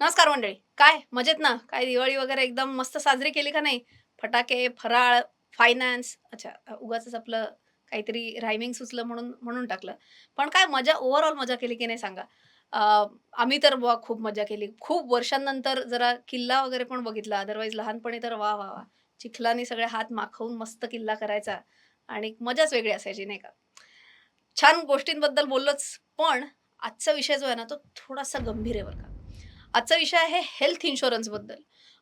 नमस्कार मंडळी. काय? मजेत ना? काय दिवाळी वगैरे एकदम मस्त साजरी केली का नाही? फटाके फराळ फायनान्स अच्छा उगाच आपलं काहीतरी रायमिंग सुचलं म्हणून म्हणून टाकलं. पण काय मजा ओव्हरऑल मजा केली की नाही सांगा? आम्ही तर बुवा खूप मजा केली. खूप वर्षांनंतर जरा किल्ला वगैरे पण बघितला. अदरवाईज लहानपणी तर वा वा वा. चिखलाने सगळे हात माखवून मस्त किल्ला करायचा. आणि मजाच वेगळी असायची नाही का? छान गोष्टींबद्दल बोललोच पण आजचा विषय जो आहे ना तो थोडासा गंभीर आहे बरं का? आजचा विषय आहे हेल्थ इन्शुरन्सबद्दल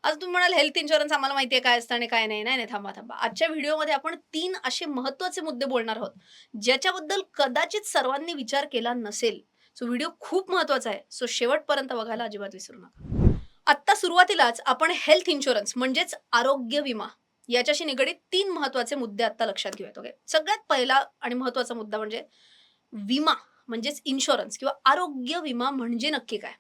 आज तुम्ही म्हणाल हेल्थ इन्शुरन्स आम्हाला माहिती आहे काय असतं आणि काय नाही. नाही नाही थांबा थांबा. आजच्या व्हिडिओमध्ये आपण तीन असे महत्त्वाचे मुद्दे बोलणार आहोत ज्याच्याबद्दल कदाचित सर्वांनी विचार केला नसेल. सो व्हिडिओ खूप महत्त्वाचा आहे. सो शेवटपर्यंत बघायला अजिबात विसरू नका. आत्ता सुरुवातीलाच आपण हेल्थ इन्शुरन्स म्हणजेच आरोग्य विमा याच्याशी निगडीत तीन महत्त्वाचे मुद्दे आत्ता लक्षात घेऊयात ओके सगळ्यात पहिला आणि महत्त्वाचा मुद्दा म्हणजे विमा म्हणजेच इन्शुरन्स किंवा आरोग्य विमा म्हणजे नक्की काय?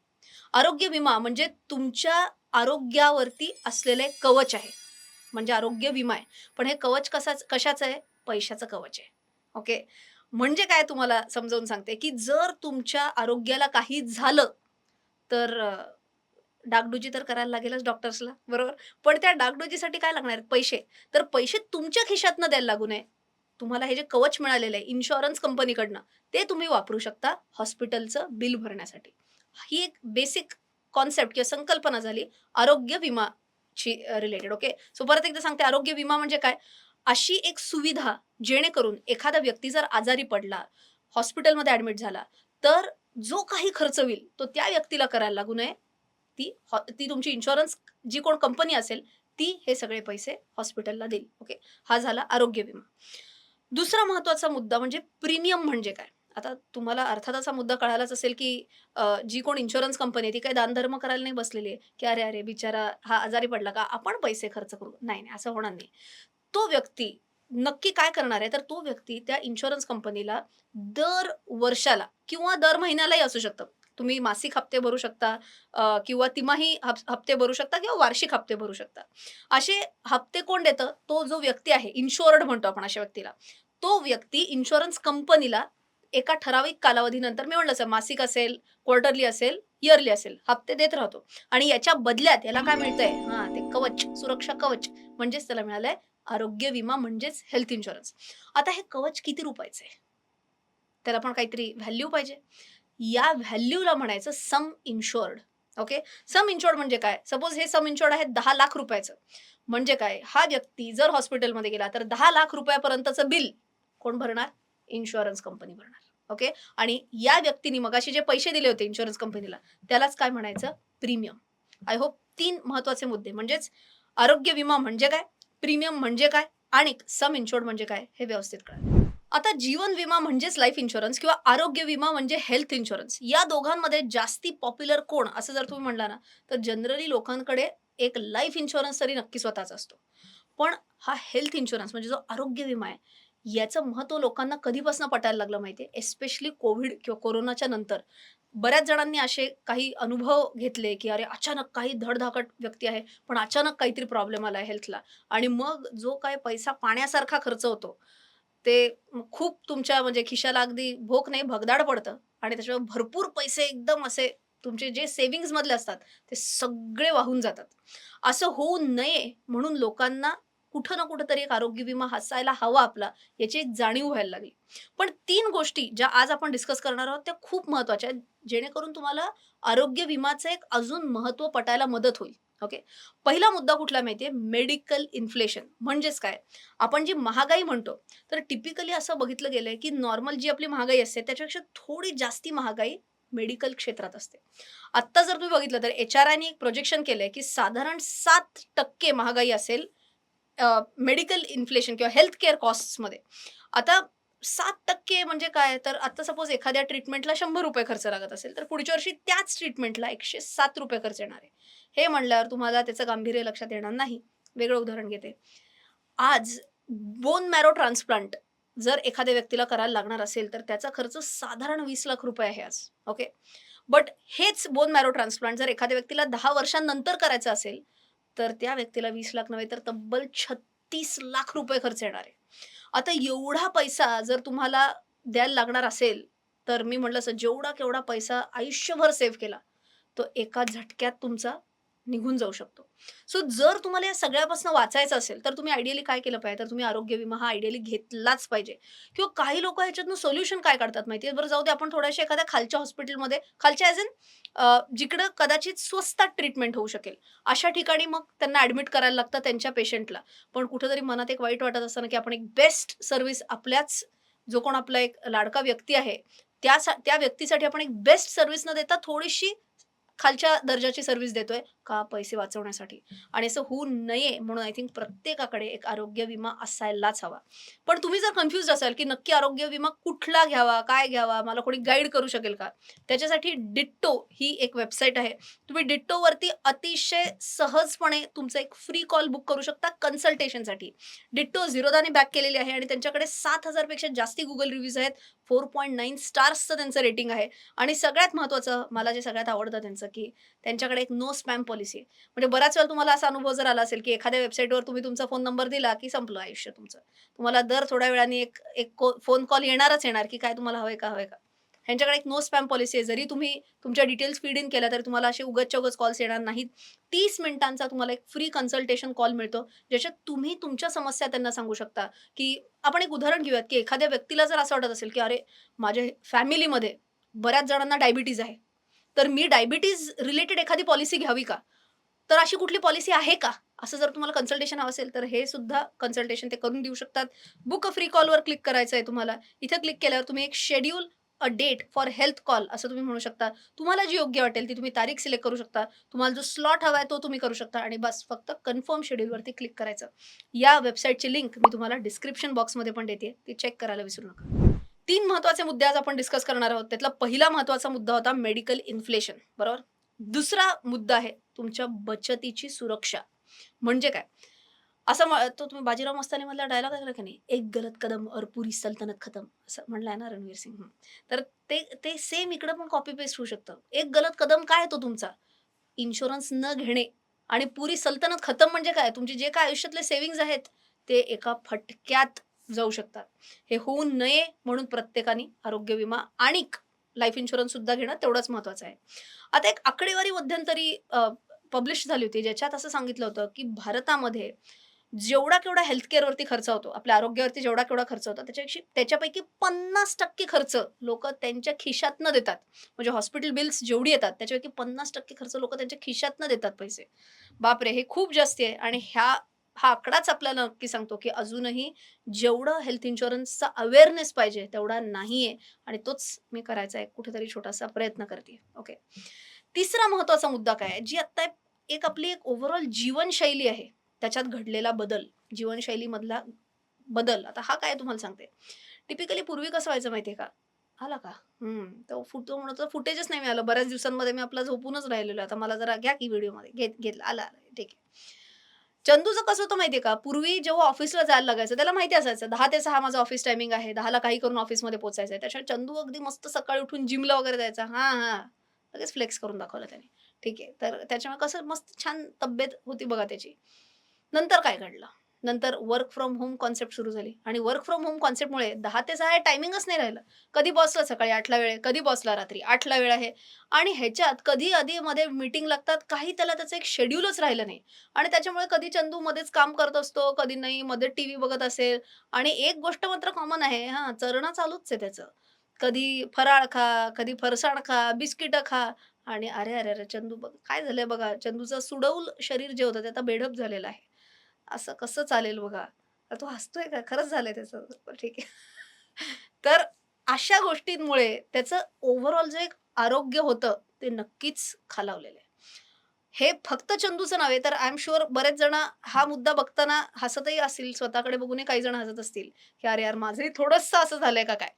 आरोग्य विमा म्हणजे तुमच्या आरोग्यावरती असलेले कवच आहे. म्हणजे आरोग्य विमा आहे. पण हे कवच कसाच कशाचं आहे? पैशाचं कवच आहे. ओके? म्हणजे काय तुम्हाला समजावून सांगते की जर तुमच्या आरोग्याला काही झालं तर डागडुजी तर करायला लागेलच डॉक्टर्सला बरोबर? पण त्या डागडुजीसाठी काय लागणार आहेत? पैसे. तर पैसे तुमच्या खिशातनं द्यायला लागू नये. तुम्हाला हे जे कवच मिळालेलं आहे इन्शुरन्स कंपनीकडनं ते तुम्ही वापरू शकता हॉस्पिटलचं बिल भरण्यासाठी. ही एक बेसिक कॉन्सेप्ट किंवा संकल्पना झाली. आरोग्य विमाची रिलेटेड ओके सो परत एकदा सांगते आरोग्य विमा म्हणजे काय? अशी एक सुविधा जेणेकरून एखादा व्यक्ती जर आजारी पडला हॉस्पिटलमध्ये ॲडमिट झाला तर जो काही खर्च होईल तो त्या व्यक्तीला करायला लागू नये. ती ती तुमची इन्शुरन्स जी कोण कंपनी असेल ती हे सगळे पैसे हॉस्पिटलला देईल ओके हा झाला आरोग्य विमा. दुसरा महत्त्वाचा मुद्दा म्हणजे प्रीमियम म्हणजे काय? आता तुम्हाला अर्थात असा मुद्दा कळालाच असेल की अ, जी कोण इन्शुरन्स कंपनी आहे ती काही दानधर्म करायला नाही बसलेली आहे? की अरे अरे बिचारा हा आजारी पडला का? आपण पैसे खर्च करू. नाही नाही असं होणार नाही. तो व्यक्ती नक्की काय करणार आहे? तर तो व्यक्ती त्या इन्शुरन्स कंपनीला दर वर्षाला किंवा दर महिन्यालाही असू शकतं. तुम्ही मासिक हप्ते भरू शकता अ, किंवा तिमाही हप हप्ते भरू शकता किंवा वार्षिक हप्ते भरू शकता. असे हप्ते कोण देतं? तो जो व्यक्ती आहे इन्शुअर्ड म्हणतो आपण अशा व्यक्तीला. तो व्यक्ती इन्शुरन्स कंपनीला एका ठराविक कालावधीनंतर मी म्हणलं असं मासिक असेल क्वार्टरली असेल इयरली असेल हप्ते देत राहतो. आणि याच्या बदल्यात याला काय मिळतंय? हा ते कवच सुरक्षा कवच म्हणजेच त्याला मिळालंय आरोग्य विमा म्हणजेच हेल्थ इन्शुरन्स आता हे कवच किती रुपयाचं आहे? त्याला पण काहीतरी व्हॅल्यू पाहिजे. या व्हॅल्यूला म्हणायचं sum insured okay sum insured म्हणजे काय? सपोज हे सम इन्शुअर्ड आहे दहा लाख रुपयाचं. म्हणजे काय? हा व्यक्ती जर हॉस्पिटलमध्ये गेला तर दहा लाख रुपयापर्यंतचं बिल कोण भरणार? इन्शुरन्स कंपनी भरणार. ओके आणि या व्यक्तीने मगाशी जे पैसे दिले होते इन्शुरन्स कंपनीला त्यालाच काय म्हणायचं? प्रीमियम आय होप तीन महत्त्वाचे मुद्दे. म्हणजेच आरोग्य विमा म्हणजे काय? प्रीमियम म्हणजे काय? आणि सम इन्शुर्ड म्हणजे काय? हे व्यवस्थित कळा आता जीवन विमा म्हणजेच लाईफ इन्शुरन्स किंवा आरोग्य विमा म्हणजे हेल्थ इन्शुरन्स या दोघांमध्ये जास्ती पॉप्युलर कोण? असं जर तुम्ही म्हणला ना तर जनरली लोकांकडे एक लाईफ इन्शुरन्स तरी नक्की स्वतःचा असतो. पण हा हेल्थ इन्शुरन्स म्हणजे जो आरोग्य विमा आहे याचं महत्त्व लोकांना कधीपासून पटायला लागलं माहितीये एस्पेशली कोविड किंवा कोरोनाच्या नंतर. बऱ्याच जणांनी असे काही अनुभव घेतले की अरे अचानक काही धडधाकट व्यक्ती आहे पण अचानक काहीतरी प्रॉब्लेम आला हेल्थला आणि मग जो काय पैसा पाण्यासारखा खर्च होतो ते खूप तुमच्या म्हणजे खिशाला अगदी भोक नाही भगदाड पडतं. आणि त्याच्यामुळे भरपूर पैसे एकदम असे तुमचे जे सेव्हिंग्ज मधले असतात ते सगळे वाहून जातात. असं होऊ नये म्हणून लोकांना कुठं ना कुठं तरी एक आरोग्य विमा हसायला हवा आपला याची एक जाणीव व्हायला लागली. पण तीन गोष्टी ज्या आज आपण डिस्कस करणार आहोत त्या खूप महत्त्वाच्या आहेत जेणेकरून तुम्हाला आरोग्य विमाचं एक अजून महत्त्व पटायला मदत होईल. ओके पहिला मुद्दा कुठला माहितीये? मेडिकल इन्फ्लेशन म्हणजेच काय? आपण जी महागाई म्हणतो तर टिपिकली असं बघितलं गेलंय की नॉर्मल जी आपली महागाई असते त्याच्यापेक्षा थोडी जास्ती महागाई मेडिकल क्षेत्रात असते. आत्ता जर तुम्ही बघितलं तर एच आर आयने एक प्रोजेक्शन केलंय की साधारण सात टक्के महागाई असेल मेडिकल इन्फ्लेशन किंवा हेल्थ केअर कॉस्टमध्ये आता सात टक्के म्हणजे काय? तर आता सपोज एखाद्या ट्रीटमेंटला शंभर रुपये खर्च लागत असेल तर पुढच्या वर्षी त्याच ट्रीटमेंटला एकशे सात रुपये खर्च येणार आहे. हे म्हणल्यावर तुम्हाला त्याचं गांभीर्य लक्षात येणार नाही. वेगळं उदाहरण घेते. आज बोन मॅरो ट्रान्सप्लांट जर एखाद्या व्यक्तीला करायला लागणार असेल तर त्याचा खर्च साधारण वीस लाख रुपये आहे आज. ओके बट हेच बोन मॅरो ट्रान्सप्लांट जर एखाद्या व्यक्तीला दहा वर्षांनंतर करायचं असेल तर त्या व्यक्तीला वीस लाख नव्हे तर तब्बल छत्तीस लाख रुपये खर्च येणार आहे. आता एवढा पैसा जर तुम्हाला द्यायला लागणार असेल तर मी म्हटलं असं जेवढा केवढा पैसा आयुष्यभर सेव्ह केला तो एका झटक्यात तुमचा निघून जाऊ शकतो. सो जर तुम्हाला या सगळ्यापासून वाचायचं असेल तर तुम्ही आयडियली काय केलं पाहिजे? तर तुम्ही आरोग्य विमा हा आयडियली घेतलाच पाहिजे. किंवा काही लोक ह्याच्यातनं सोल्युशन काय काढतात माहिती आहे बरं जाऊ दे आपण थोड्याशा एखाद्या खालच्या हॉस्पिटलमध्ये खालच्या ॲज इन जिकडं कदाचित स्वस्तात ट्रीटमेंट होऊ शकेल. अशा ठिकाणी मग त्यांना ॲडमिट करायला लागतं त्यांच्या पेशंटला पण कुठेतरी मनात एक वाईट वाटत असताना की आपण एक बेस्ट सर्व्हिस आपल्याच जो कोण आपला एक लाडका व्यक्ती आहे त्या त्या व्यक्तीसाठी आपण एक बेस्ट सर्व्हिस न देता थोडीशी खालच्या दर्जाची सर्व्हिस देतोय. का पैसे वाचवण्यासाठी? आणि असं होऊ नये म्हणून आय थिंक प्रत्येकाकडे एक आरोग्य विमा असायलाच हवा. पण तुम्ही जर कन्फ्युज असाल की नक्की आरोग्य विमा कुठला घ्यावा काय घ्यावा मला कोणी गाईड करू शकेल का? त्याच्यासाठी डिट्टो ही एक वेबसाईट आहे. तुम्ही डिट्टोवरती अतिशय सहजपणे तुमचं एक फ्री कॉल बुक करू शकता कन्सल्टेशनसाठी डिट्टो झिरोदाने बॅक केलेली आहे आणि त्यांच्याकडे सात हजारपेक्षा जास्ती गुगल रिव्ह्यूज आहेत. फोर पॉईंट नाईन स्टार्सचं त्यांचं रेटिंग आहे. आणि सगळ्यात महत्त्वाचं मला जे सगळ्यात आवडतं त्यांचं की त्यांच्याकडे एक नो स्पॅम पॉलिसी आहे म्हणजे बऱ्याच वेळा तुम्हाला असा अनुभव जर आला असेल की एखाद्या वेबसाईटवर तुम्ही तुमचा फोन नंबर दिला की संपलं आयुष्य तुमचं. तुम्हाला दर थोड्या वेळाने एक एक फोन कॉल येणारच येणार की काय तुम्हाला हवंय का हवंय का? ह्यांच्याकडे एक नो स्पॅम पॉलिसी आहे. जरी तुम्ही तुमच्या डिटेल्स फीड इन केल्या तरी तुम्हाला असे उगतच्या उगच कॉल्स येणार नाहीत. तीस मिनिटांचा तुम्हाला एक फ्री कन्सल्टेशन कॉल मिळतो ज्याच्यात तुम्ही तुमच्या समस्या त्यांना सांगू शकता. की आपण एक उदाहरण घेऊयात की एखाद्या व्यक्तीला जर असं वाटत असेल की अरे माझ्या फॅमिलीमध्ये बऱ्याच जणांना डायबिटीज आहे. तर मी डायबिटीज रिलेटेड एखादी पॉलिसी घ्यावी का? तर अशी कुठली पॉलिसी आहे का? असं जर तुम्हाला कन्सल्टेशन हवं असेल तर हे सुद्धा कन्सल्टेशन ते करून देऊ शकतात. बुक अ फ्री कॉलवर क्लिक करायचं आहे तुम्हाला. इथं क्लिक केल्यावर तुम्ही एक schedule a date for health call असं तुम्ही म्हणू शकता. तुम्हाला जी योग्य वाटेल ती तुम्ही तारीख सिलेक्ट करू शकता. तुम्हाला जो स्लॉट हवा आहे तो तुम्ही करू शकता आणि बस फक्त कन्फर्म शेड्यूलवरती क्लिक करायचं. या वेबसाईटची लिंक मी तुम्हाला डिस्क्रिप्शन बॉक्समध्ये पण देते. ती चेक करायला विसरू नका. तीन महत्त्वाचे मुद्दे आज आपण डिस्कस करणार आहोत. त्यातला पहिला महत्त्वाचा मुद्दा होता मेडिकल इन्फ्लेशन बरोबर? दुसरा मुद्दा आहे तुमच्या बचतीची सुरक्षा. म्हणजे काय? असं तो तुम्ही बाजीराव मस्तानी मधला डायलॉग ऐकला की नाही? एक गलत कदम और पुरी सल्तनत खतम असं म्हणलंय ना रणवीर सिंग तर ते ते सेम इकडं पण कॉपी पेस्ट होऊ शकतं. एक गलत कदम काय आहे तो तुमचा? इन्शुरन्स न घेणे आणि पुरी सल्तनत खतम म्हणजे काय? तुमचे जे काय आयुष्यातले सेव्हिंग्ज आहेत ते एका फटक्यात जाऊ शकतात. हे होऊ नये म्हणून प्रत्येकाने आरोग्य विमा आणि लाईफ इन्शुरन्स सुद्धा घेणं तेवढंच महत्वाचं आहे. आता एक आकडेवारी मध्यंतरी पब्लिश झाली होती ज्याच्यात असं सांगितलं होतं की भारतामध्ये जेवढा केवढा हेल्थकेअरवरती खर्च होतो आपल्या आरोग्यावरती जेवढा केवढा खर्च होतो त्याच्यापेक्षा त्याच्यापैकी पन्नास टक्के खर्च लोक त्यांच्या खिशात न देतात. म्हणजे हॉस्पिटल बिल्स जेवढी येतात त्याच्यापैकी पन्नास टक्के खर्च लोक त्यांच्या खिशात न देतात पैसे. बापरे हे खूप जास्ती आहे. आणि ह्या हा आकडाच आपल्याला नक्की सांगतो की अजूनही जेवढं हेल्थ इन्शुरन्सचा अवेअरनेस पाहिजे तेवढा नाहीये. आणि तोच मी करायचा आहे कुठेतरी छोटासा प्रयत्न करते ओके तिसरा महत्त्वाचा मुद्दा काय आहे? जी आत्ता एक आपली एक ओव्हरऑल जीवनशैली आहे त्याच्यात घडलेला बदल जीवनशैलीमधला बदल. आता हा काय तुम्हाला सांगते? टिपिकली पूर्वी कसं व्हायचं माहितीये का? आला का? हम्म. तो फुटतो म्हणत फुटेजच नाही मिळालं. बऱ्याच दिवसांमध्ये मी आपला झोपूनच राहिलेलो आता मला जरा घ्या की व्हिडिओमध्ये घेत घेतला आला आला. ठीक आहे. चंदूचं कसं होतं माहितीये का? पूर्वी जेव्हा ऑफिसला जायला लागायचं त्याला माहिती असायचं दहा ते सहा माझा ऑफिस टायमिंग आहे दहाला काही करून ऑफिसमध्ये पोचायचं आहे त्याच्यात चंदू अगदी मस्त सकाळी उठून जिमला वगैरे जायचा. हा हा. लगेच फ्लेक्स करून दाखवलं त्याने. ठीक आहे. तर त्याच्यामुळे कसं मस्त छान तब्येत होती बघा त्याची. नंतर काय घडलं? नंतर वर्क फ्रॉम होम कॉन्सेप्ट सुरू झाली. आणि वर्क फ्रॉम होम कॉन्सेप्टमुळे दहा ते सहा हे टायमिंगच नाही राहिलं. कधी बसला सकाळी आठला वेळ कधी बसला रात्री आठला वेळ आहे. आणि ह्याच्यात कधी आधी मध्ये मीटिंग लागतात काही त्याला त्याचं एक शेड्यूलच राहिलं नाही. आणि त्याच्यामुळे कधी चंदू मध्येच काम करत असतो कधी नाही मध्ये टीव्ही बघत असेल. आणि एक गोष्ट मात्र कॉमन आहे हां चरणं चालूच आहे त्याचं. कधी फराळ खा कधी फरसाण खा बिस्किटं खा. आणि अरे अरे अरे चंदू बघ काय झालंय बघा चंदूचं सुडौल शरीर जे होतं ते आता बेडप झालेलं आहे. असं कसं चालेल बघा. तो हसतोय का? खरंच झालंय त्याचं. ठीक आहे. तर अशा गोष्टींमुळे त्याचं ओव्हरऑल जे एक आरोग्य होतं ते नक्कीच खालावलेलं आहे. हे फक्त चंदूचं नव्हे तर आय एम शुअर बरेच जण हा मुद्दा बघताना हसतही असतील. स्वतःकडे बघूनही काही जण हसत असतील. की अरे यार माझंही थोडंसं असं झालंय का काय?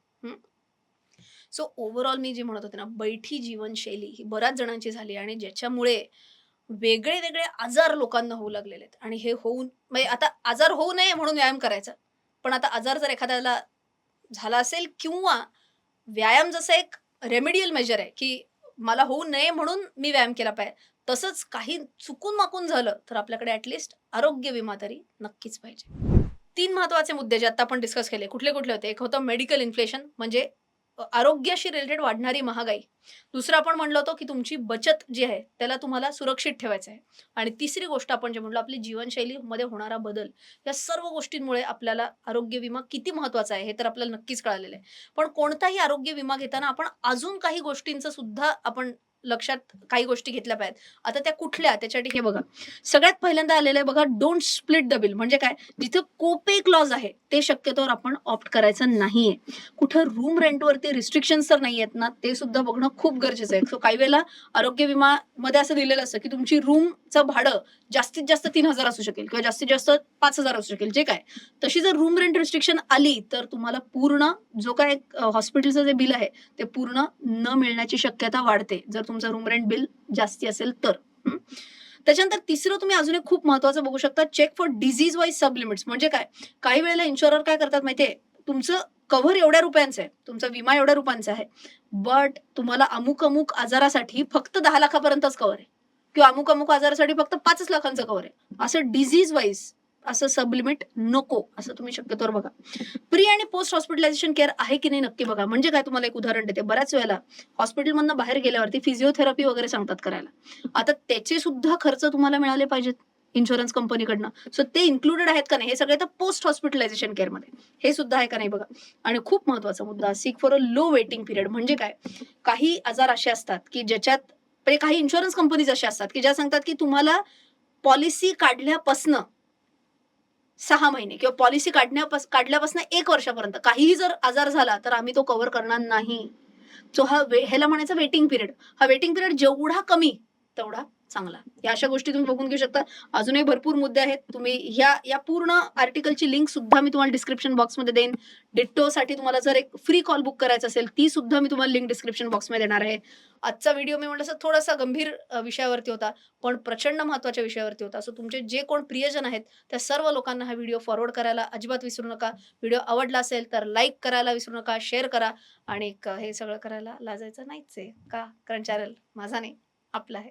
सो ओव्हरऑल मी जे म्हणत होते ना बैठी जीवनशैली ही बऱ्याच जणांची झाली आणि ज्याच्यामुळे वेगळे वेगळे आजार लोकांना होऊ लागलेले आहेत. आणि हे होऊन म्हणजे आता आजार होऊ नये म्हणून व्यायाम करायचा. पण आता आजार जर एखाद्याला झाला असेल किंवा व्यायाम जसं एक रेमेडियल मेजर आहे की मला होऊ नये म्हणून मी व्यायाम केला पाहिजे तसंच काही चुकून माकून झालं तर आपल्याकडे ॲटलिस्ट आरोग्य विमा तरी नक्कीच पाहिजे. तीन महत्त्वाचे मुद्दे जे आता आपण डिस्कस केले कुठले कुठले होते? एक होतं मेडिकल इन्फ्लेशन म्हणजे आरोग्याशी रिलेटेड वाढणारी महागाई. दुसरं आपण म्हणलं होतो की तुमची बचत जी आहे त्याला तुम्हाला सुरक्षित ठेवायचं आहे. आणि तिसरी गोष्ट आपण जे म्हणलो आपली जीवनशैलीमध्ये होणारा बदल या सर्व गोष्टींमुळे आपल्याला आरोग्य विमा किती महत्त्वाचा आहे हे तर आपल्याला नक्कीच कळालेलं आहे. पण कोणताही आरोग्य विमा घेताना आपण अजून काही गोष्टींचं सुद्धा आपण लक्षात काही गोष्टी घेतल्या पाहिजेत. आता त्या कुठल्या त्याच्यासाठी हे बघा. सगळ्यात पहिल्यांदा आलेलं आहे बघा डोंट स्प्लिट द बिल म्हणजे काय? जिथं कोपे क्लॉज आहे ते शक्यतोवर आपण ऑप्ट करायचं नाहीये. कुठं रूम रेंटवरती रिस्ट्रिक्शन्स तर नाही आहेत ना ते सुद्धा बघणं खूप गरजेचं आहे. सो काही वेळेला आरोग्य विमा मध्ये असं दिलेलं असतं की तुमची रूमचं भाडं जास्तीत जास्त तीन हजार असू शकेल किंवा जास्तीत जास्त पाच हजार असू शकेल जे काय. तशी जर रूम रेंट रिस्ट्रिक्शन आली तर तुम्हाला पूर्ण जो काय हॉस्पिटलचं जे बिल आहे ते पूर्ण न मिळण्याची शक्यता वाढते. जर तुमचं रूम रेंट बिल जास्ती असेल तर. त्याच्यानंतर तिसरं तुम्ही अजून एक खूप महत्वाचं बघू शकता check for disease wise sub limits म्हणजे काय? काही वेळेला इन्शुरर काय करतात माहितीये? तुमचं कव्हर एवढ्या रुपयांचं आहे. तुमचा विमा एवढ्या रुपयांचा आहे. बट तुम्हाला अमुक अमुक आजारासाठी फक्त दहा लाखापर्यंतच कव्हर आहे. किंवा अमुक अमुक आजारासाठी फक्त पाचच लाखांचं कव्हर आहे. असं डिझीज वाईज असं सबलिमिट नको असं तुम्ही शक्यतोवर बघा. प्री आणि पोस्ट हॉस्पिटलायझेशन केअर आहे की नाही नक्की बघा. म्हणजे काय? तुम्हाला एक उदाहरण देते. बऱ्याच वेळेला हॉस्पिटलमधनं बाहेर गेल्यावरती फिजिओथेरपी वगैरे सांगतात करायला. आता त्याचे सुद्धा खर्च तुम्हाला मिळाले पाहिजेत इन्शुरन्स कंपनीकडनं सो ते इन्क्लुडेड आहेत का नाही? हे सगळे तर पोस्ट हॉस्पिटलायझेशन केअरमध्ये हे सुद्धा आहे का नाही बघा. आणि खूप महत्त्वाचा मुद्दा seek for a low waiting period म्हणजे काय? काही आजार असे असतात की ज्याच्यात म्हणजे काही इन्शुरन्स कंपनीज अशा असतात की ज्या सांगतात की तुम्हाला पॉलिसी काढल्यापासनं सहा महिने किंवा पॉलिसी काढण्यापास काढल्यापासून एक वर्षापर्यंत. काहीही जर आजार झाला तर आम्ही तो कव्हर करणार नाही. सो हा वे ह्याला म्हणायचं वेटिंग पिरियड हा वेटिंग पिरियड जेवढा कमी तेवढा चांगला. या अशा गोष्टी तुम्ही बघून घेऊ शकता. अजूनही भरपूर मुद्दे आहेत. तुम्ही ह्या या पूर्ण आर्टिकलची लिंक सुद्धा मी तुम्हाला डिस्क्रिप्शन बॉक्समध्ये देईन. डिट्टोसाठी तुम्हाला जर एक फ्री कॉल बुक करायचा असेल ती सुद्धा मी तुम्हाला लिंक डिस्क्रिप्शन बॉक्समध्ये देणार आहे. आजचा व्हिडिओ मी म्हटलं थोडासा गंभीर विषयावरती होता पण प्रचंड महत्त्वाच्या विषयावरती होता. सो तुमचे जे कोण प्रियजन आहेत त्या सर्व लोकांना हा व्हिडिओ फॉरवर्ड करायला अजिबात विसरू नका. व्हिडिओ आवडला असेल तर लाईक करायला विसरू नका शेअर करा आणि हे सगळं करायला लाजायचं नाहीच आहे का? कारण चॅनल माझा नाही आपला आहे.